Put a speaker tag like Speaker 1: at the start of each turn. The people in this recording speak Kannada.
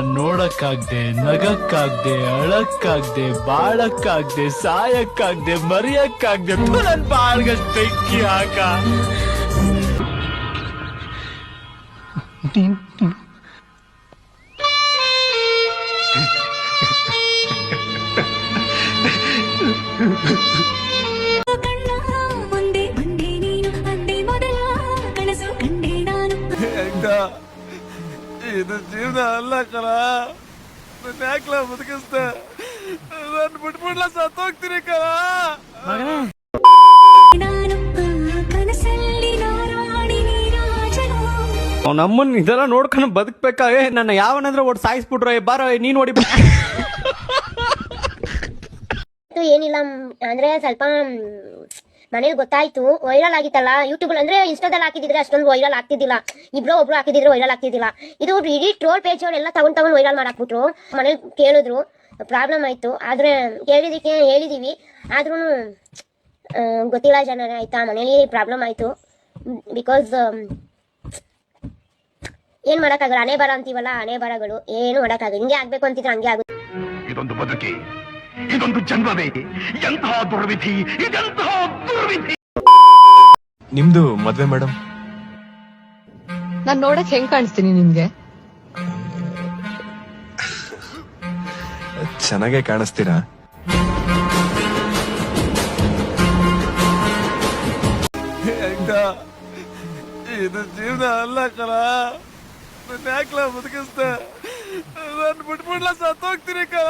Speaker 1: ನೋಡಕ್ಕಾಗ್ದೆ ನಗಕ್ಕಾಗ್ದೆ ಅಳಕ್ಕಾಗ್ದೆ ಬಾಳಕ್ಕಾಗ್ದೆ ಸಾಯಕ್ಕಾಗ್ದೆ ಮರಿಯಕ್ಕಾಗ್ದೆ ನನ್ ಬಾಳ್ಗಷ್ಟ್ ಬೆಂಕಿ ಹಾಕ.
Speaker 2: ಕಣ್ಣ ಮುಂದೆ ಬಂದೆ ನೀನು ಅಂದೆ ಮೊದಲ ಕನಸು ಕಂಡೆ ನಾನು.
Speaker 1: ಇದು ಜೀವನ ಅಲ್ಲ ಕಣ. ನನ್ನ ಯಾಕ್ಲ ಬದುಕಿಸ್ತೆ ನಾನು ಬಿಟ್ಬಿಡ್ಲ ಸತ್ತೋಗ್ತೀನಿ ಕಣ.
Speaker 2: ನಾನು ಆ ಕನಸಲ್ಲಿ ನಾರಾಡಿ ನೀರಾಜನು
Speaker 3: ನಮ್ಮನ್ ಇದೆಲ್ಲ ನೋಡ್ಕೊಂಡು ಬದುಕ್ಬೇಕಾಗೆ ನನ್ನ ಯಾವನಾದ್ರೆ ಒಟ್ಟು ಸಾಯಿಸ್ಬಿಟ್ರೆ ಬಾರ ನೀನ್
Speaker 4: ನೋಡಿ ಏನಿಲ್ಲ ಅಂದ್ರೆ ಸ್ವಲ್ಪ ಮನೇಲಿ ಗೊತ್ತಾಯ್ತು ವೈರಲ್ ಆಗಿತ್ತಲ್ಲ ಯೂಟ್ಯೂಬ್ ಅಂದ್ರೆ ಇನ್ಸ್ಟಾದಲ್ಲಿ ಹಾಕಿದ್ರೆ ಅಷ್ಟೊಂದು ವೈರಲ್ ಆಗ್ತಿದ್ದಿಲ್ಲ. ಇಬ್ರು ಒಬ್ರು ಹಾಕಿದ್ರೆ ವೈರಲ್ ಆಗ್ತಿದ್ದಿಲ್ಲ. ಇದು ಇಡೀ ಟ್ರೋಲ್ ಪೇಜ್ ಅವರೆಲ್ಲ ತಗೊಂಡ್ ತಗೊಂಡ್ ವೈರಲ್ ಮಾಡಾಕ್ಬಿಟ್ರು. ಮನೇಲಿ ಕೇಳಿದ್ರು ಪ್ರಾಬ್ಲಮ್ ಆಯ್ತು. ಆದ್ರೆ ಕೇಳಿದಕ್ಕೆ ಹೇಳಿದೀವಿ. ಆದ್ರೂ ಗೊತ್ತಿಲ್ಲ ಜನರ, ಆಯ್ತಾ? ಮನೇಲಿ ಪ್ರಾಬ್ಲಮ್ ಆಯ್ತು. ಬಿಕಾಸ್ ಏನ್ ಮಾಡಕ್ಕಾಗಲ್ಲ? ಹಣೆ ಬರ ಅಂತೀವಲ್ಲ, ಹಣೆ ಬರಗಳು. ಏನು ಮಾಡಕ್ಕಾಗಲ್ಲ? ಹಿಂಗೆ ಆಗ್ಬೇಕು ಅಂತಿದ್ರೆ ಹಂಗೆ ಆಗುತ್ತೆ.
Speaker 5: ಇದೊಂದು ಬದುಕಿ. ಇದೊಂದು ಜನ್ಮವೇ. ಎಂತಹ ದುರ್ವಿಧಿ ಇದೆಂತಹ ದುರ್ವಿಧಿ.
Speaker 6: ನಿಮ್ದು ಮದ್ವೆ ಮೇಡಮ್
Speaker 7: ನಾನ್ ನೋಡಕ್ ಹೆಂಗ್ ಕಾಣಿಸ್ತೀನಿ ನಿಮ್ಗೆ?
Speaker 6: ಚೆನ್ನಾಗೆ ಕಾಣಿಸ್ತೀರಾ?
Speaker 1: ಇದು ಜೀವನ ಅಲ್ಲ ಕಲ ನನ್ನ ಯಾಕ್ಲ ಬದುಕಿಸ್ತೆ ನಾನು ಬಿಟ್ಬಿಡ್ಲ ಸತ್ತೋಗ್ತೀನಿ ಕಣ.